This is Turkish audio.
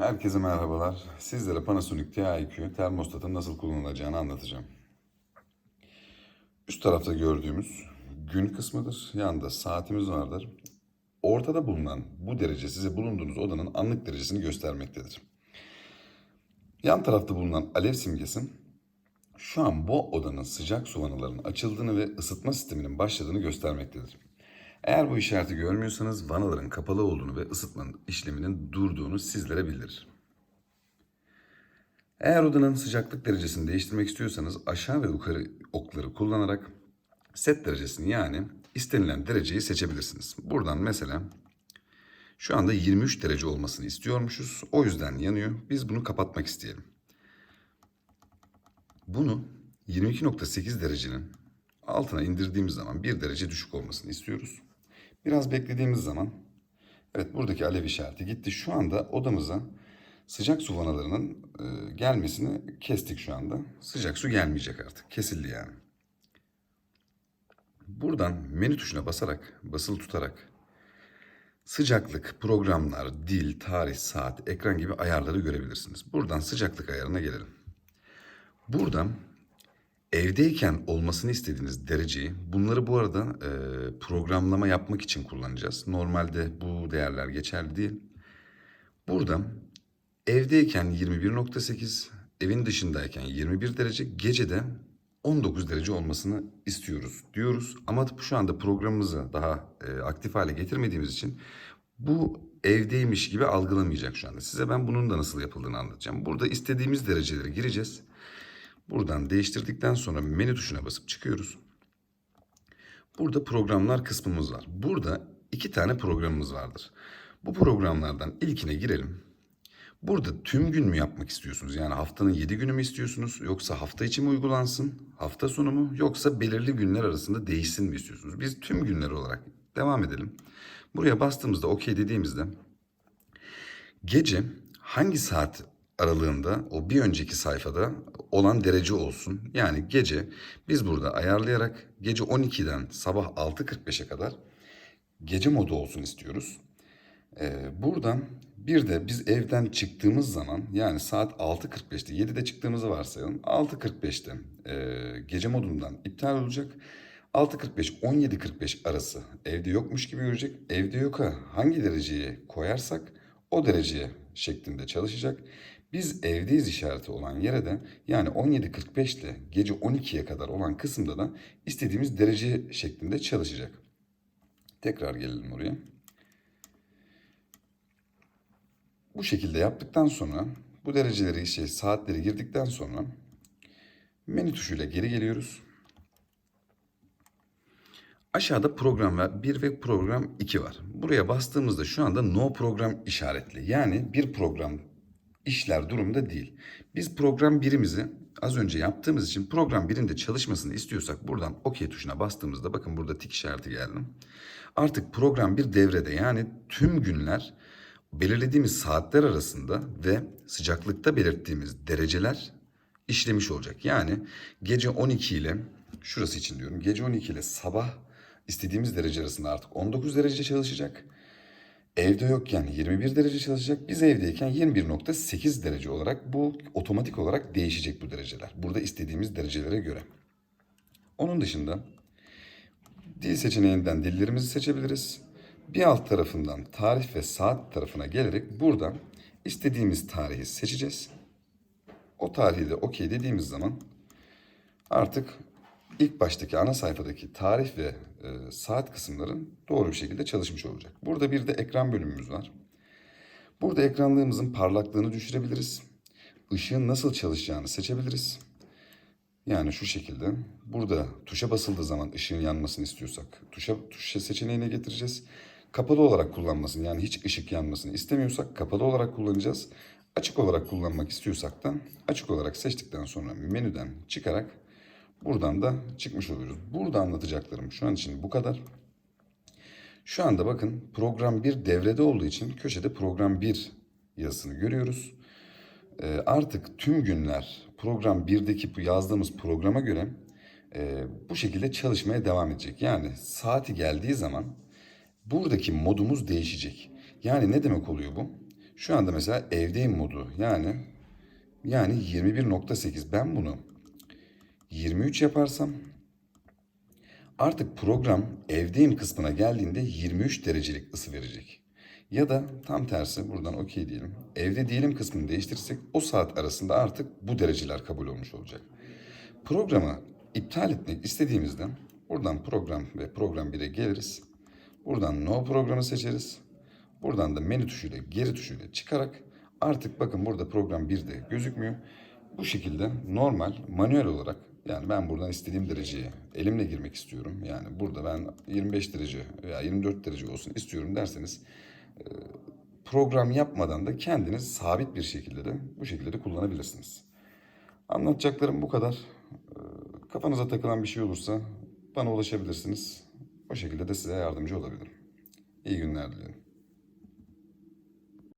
Herkese merhabalar. Sizlere Panasonic TIQ termostatın nasıl kullanılacağını anlatacağım. Üst tarafta gördüğümüz gün kısmıdır. Yanında saatimiz vardır. Ortada bulunan bu derece size bulunduğunuz odanın anlık derecesini göstermektedir. Yan tarafta bulunan alev simgesi şu an bu odanın sıcak su vanalarının açıldığını ve ısıtma sisteminin başladığını göstermektedir. Eğer bu işareti görmüyorsanız vanaların kapalı olduğunu ve ısıtmanın işleminin durduğunu sizlere bildirir. Eğer odanın sıcaklık derecesini değiştirmek istiyorsanız aşağı ve yukarı okları kullanarak set derecesini yani istenilen dereceyi seçebilirsiniz. Buradan mesela şu anda 23 derece olmasını istiyormuşuz. O yüzden yanıyor. Biz bunu kapatmak isteyelim. Bunu 22.8 derecenin altına indirdiğimiz zaman bir derece düşük olmasını istiyoruz. Biraz beklediğimiz zaman evet buradaki alev işareti gitti. Şu anda odamıza sıcak su vanalarının e, gelmesini kestik şu anda. Sıcak su gelmeyecek artık. Kesildi yani. Buradan menü tuşuna basarak, basılı tutarak sıcaklık, programlar, dil, tarih, saat, ekran gibi ayarları görebilirsiniz. Buradan sıcaklık ayarına gelelim. Buradan evdeyken olmasını istediğiniz dereceyi bunları bu arada e, programlama yapmak için kullanacağız. Normalde bu değerler geçerli değil. Buradan evdeyken 21.8, evin dışındayken 21 derece, gecede 19 derece olmasını istiyoruz diyoruz. Ama şu anda programımızı daha e, aktif hale getirmediğimiz için bu evdeymiş gibi algılamayacak şu anda. Size ben bunun da nasıl yapıldığını anlatacağım. Burada istediğimiz dereceleri gireceğiz. Buradan değiştirdikten sonra menü tuşuna basıp çıkıyoruz. Burada programlar kısmımız var. Burada iki tane programımız vardır. Bu programlardan ilkine girelim. Burada tüm gün mü yapmak istiyorsunuz? Yani haftanın 7 günü mü istiyorsunuz? Yoksa hafta içi mi uygulansın? Hafta sonu mu? Yoksa belirli günler arasında değişsin mi istiyorsunuz? Biz tüm günler olarak devam edelim. Buraya bastığımızda OK dediğimizde gece hangi saat aralığında o bir önceki sayfada olan derece olsun. Yani gece biz burada ayarlayarak gece 12'den sabah 6.45'e kadar gece modu olsun istiyoruz. Ee, buradan bir de biz evden çıktığımız zaman yani saat 6.45'te 7'de çıktığımızı varsayalım. 6.45'te e, gece modundan iptal olacak. 6.45-17.45 arası evde yokmuş gibi görecek. Evde yoka hangi dereceye koyarsak o dereceye şeklinde çalışacak. Biz evdeyiz işareti olan yere de yani 17.45 ile gece 12'ye kadar olan kısımda da istediğimiz derece şeklinde çalışacak. Tekrar gelelim oraya. Bu şekilde yaptıktan sonra bu dereceleri şey saatleri girdikten sonra menü tuşuyla geri geliyoruz. Aşağıda program 1 ve program 2 var. Buraya bastığımızda şu anda no program işaretli. Yani bir program işler durumda değil. Biz program birimizi az önce yaptığımız için program birinde çalışmasını istiyorsak buradan OK tuşuna bastığımızda bakın burada tik işareti geldi. Artık program bir devrede yani tüm günler belirlediğimiz saatler arasında ve sıcaklıkta belirttiğimiz dereceler işlemiş olacak. Yani gece 12 ile şurası için diyorum gece 12 ile sabah istediğimiz derece arasında artık 19 derece çalışacak. Evde yokken 21 derece çalışacak. Biz evdeyken 21.8 derece olarak bu otomatik olarak değişecek bu dereceler. Burada istediğimiz derecelere göre. Onun dışında dil seçeneğinden dillerimizi seçebiliriz. Bir alt tarafından tarih ve saat tarafına gelerek buradan istediğimiz tarihi seçeceğiz. O tarihi de okey dediğimiz zaman artık ilk baştaki ana sayfadaki tarih ve e, saat kısımların doğru bir şekilde çalışmış olacak. Burada bir de ekran bölümümüz var. Burada ekranlığımızın parlaklığını düşürebiliriz. Işığın nasıl çalışacağını seçebiliriz. Yani şu şekilde burada tuşa basıldığı zaman ışığın yanmasını istiyorsak tuşa, tuşa seçeneğine getireceğiz. Kapalı olarak kullanmasını yani hiç ışık yanmasını istemiyorsak kapalı olarak kullanacağız. Açık olarak kullanmak istiyorsak da açık olarak seçtikten sonra menüden çıkarak Buradan da çıkmış oluyoruz. Burada anlatacaklarım şu an için bu kadar. Şu anda bakın program 1 devrede olduğu için köşede program 1 yazısını görüyoruz. Ee, artık tüm günler program 1'deki bu yazdığımız programa göre e, bu şekilde çalışmaya devam edecek. Yani saati geldiği zaman buradaki modumuz değişecek. Yani ne demek oluyor bu? Şu anda mesela evdeyim modu yani yani 21.8 ben bunu 23 yaparsam artık program evdeyim kısmına geldiğinde 23 derecelik ısı verecek. Ya da tam tersi buradan okey diyelim. Evde diyelim kısmını değiştirirsek o saat arasında artık bu dereceler kabul olmuş olacak. Programı iptal etmek istediğimizde buradan program ve program 1'e geliriz. Buradan no programı seçeriz. Buradan da menü tuşuyla geri tuşuyla çıkarak artık bakın burada program 1'de gözükmüyor. Bu şekilde normal manuel olarak yani ben buradan istediğim dereceye elimle girmek istiyorum. Yani burada ben 25 derece veya 24 derece olsun istiyorum derseniz e, program yapmadan da kendiniz sabit bir şekilde de bu şekilde de kullanabilirsiniz. Anlatacaklarım bu kadar. E, Kafanıza takılan bir şey olursa bana ulaşabilirsiniz. O şekilde de size yardımcı olabilirim. İyi günler dilerim.